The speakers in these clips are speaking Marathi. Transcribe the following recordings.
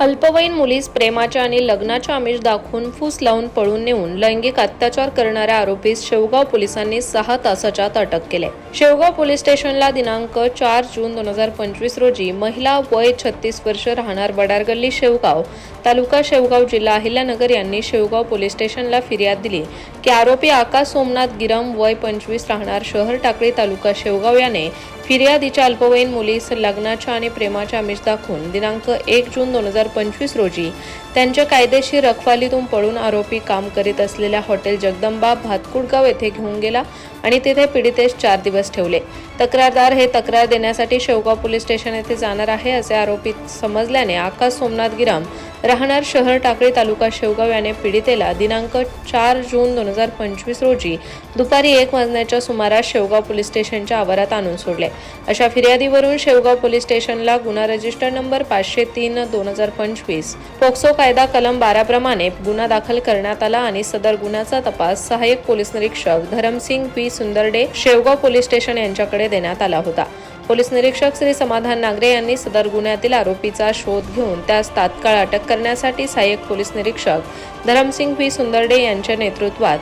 अल्पवयीन मुलीस प्रेमाच्या आणि लग्नाच्या आमिष दाखवून फूस लावून पळून नेऊन लैंगिक अत्याचार करणाऱ्या आरोपीस शेवगाव पोलिसांनी सहा तासाच्या अटक केले. शेवगाव पोलीस स्टेशनला दिनांक चार जून दोन हजार पंचवीस रोजी महिला वय छत्तीस वर्ष राहणार बडारगल्ली शेवगाव तालुका शेवगाव जिल्हा अहिल्यानगर यांनी शेवगाव पोलीस स्टेशनला फिर्याद दिली. की आरोपी आकाश सोमनाथ गिरम वय पंचवीस राहणार शहर टाकळी तालुका शेवगाव याने फिर्यादीच्या अल्पवयीन मुलीस लग्नाच्या आणि प्रेमाच्या आमिष दाखवून दिनांक एक जून दोन हजार पंचवीस रोजी त्यांच्या कायदेशीर रखवालीतून पळून आरोपी काम करीत असलेल्या हॉटेल जगदंबा भातकुडगाव येथे घेऊन गेला आणि तिथे पीडितेस चार दिवस ठेवले. तक्रारदार हे तक्रार देण्यासाठी शेवगाव पोलीस स्टेशन येथे जाणार आहे असे आरोपी समजल्याने आकाश सोमनाथ गिराम राहणार शहर टाकळी तालुका शेवगाव याने पीडितेला दिनांक चार जून दोन हजार पंचवीस रोजी दुपारी एक वाजण्याच्या सुमारास शेवगाव पोलीस स्टेशनच्या आवारात आणून सोडले. अशा फिर्यादीवरून शेवगाव पोलीस स्टेशनला गुन्हा रजिस्टर नंबर पाचशे तीन दोन हजार पंचवीस पोक्सो कायदा कलम बारा प्रमाणे गुन्हा दाखल करण्यात आला आणि सदर गुन्ह्याचा तपास सहाय्यक पोलीस निरीक्षक Dharamsing P Sundarde Shevgaon police station यांच्याकडे देण्यात आला होता. पोलीस निरीक्षक श्री समाधान नागरे यांनी सदर गुन्ह्यातील आरोपीचा शोध घेऊन त्यास तात्काळ अटक करण्यासाठी सहाय्यक पोलीस निरीक्षक धरमसिंग पी सुंदरडे यांच्या नेतृत्वात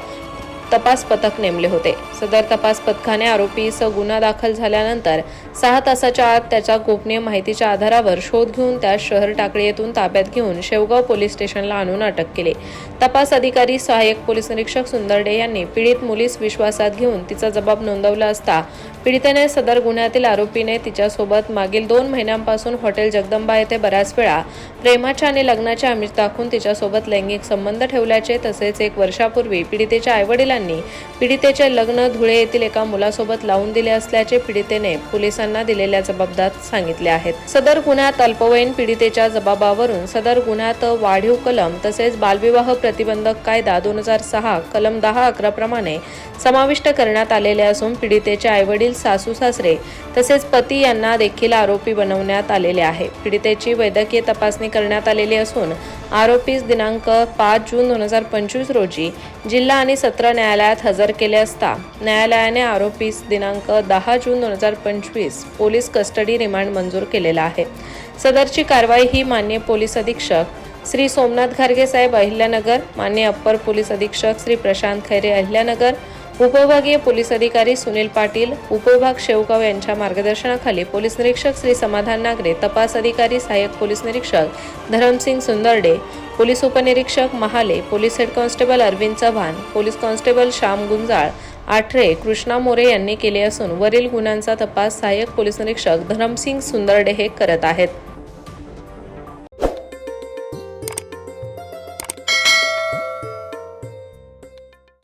तपास पथक नेमले होते. सदर तपास पथकाने आरोपीस गुन्हा दाखल झाल्यानंतर सहा तासाच्या आत त्याच्या गोपनीय माहितीच्या आधारावर शोध घेऊन त्यास शहर टाकळी येथून ताब्यात घेऊन शेवगाव पोलीस स्टेशनला आणून अटक केली. तपास अधिकारी सहाय्यक पोलीस निरीक्षक सुंदरडे यांनी पीडित मुलीस विश्वासात घेऊन तिचा जबाब नोंदवला असता पीडितेने सदर गुन्ह्यातील आरोपीने तिच्यासोबत मागील दोन महिन्यांपासून हॉटेल जगदंबा येथे बऱ्याच वेळा प्रेमाच्या आणि लग्नाचे आमिष दाखवून तिच्यासोबत लैंगिक संबंध ठेवल्याचे तसेच एक वर्षापूर्वी पीडितेच्या आईवडिलांनी पीडितेचे लग्न धुळे येथील एका मुलासोबत लावून दिले असल्याचे पीडितेने पोलिसांना दिलेल्या जबाबदात सांगितले आहेत. सदर गुन्ह्यात अल्पवयीन पीडितेच्या जबाबावरून सदर गुन्ह्यात वाढीव कलम तसेच बालविवाह प्रतिबंधक कायदा दोन हजार सहा कलम दहा अकरा प्रमाणे समाविष्ट करण्यात आलेले असून पीडितेचे आईवडील सासू सासरे तसेच पती यांना देखील आरोपी बनवण्यात आलेले आहे. पीडितेची वैद्यकीय तपासणी करण्यात आलेली असून आरोपीस दिनांक पाच जून दोन हजार पंचवीस रोजी जिल्हा आणि सत्र न्यायालयात हजर केले असता न्यायालयाने आरोपीस दिनांक दहा जून दोन हजार पंचवीस पोलीस कस्टडी रिमांड मंजूर केलेला आहे. सदरची कारवाई ही मान्य पोलीस अधीक्षक श्री सोमनाथ खारगे साहेब अहिल्यानगर मान्य अप्पर पोलीस अधीक्षक श्री प्रशांत खैरे अहिल्यानगर उपविभागीय पोलीस अधिकारी सुनील पाटील उपविभाग शेवगाव यांच्या मार्गदर्शनाखाली पोलीस निरीक्षक श्री समाधान नागरे तपास अधिकारी सहाय्यक पोलीस निरीक्षक धरमसिंग सुंदरडे पोलीस उपनिरीक्षक Mahale police head constable Arvind Chavan police constable Shyam Gunjal Athare Krishna More यांनी केले असून वरील गुन्ह्यांचा तपास सहाय्यक पोलीस निरीक्षक धरमसिंग सुंदरडे हे करत आहेत.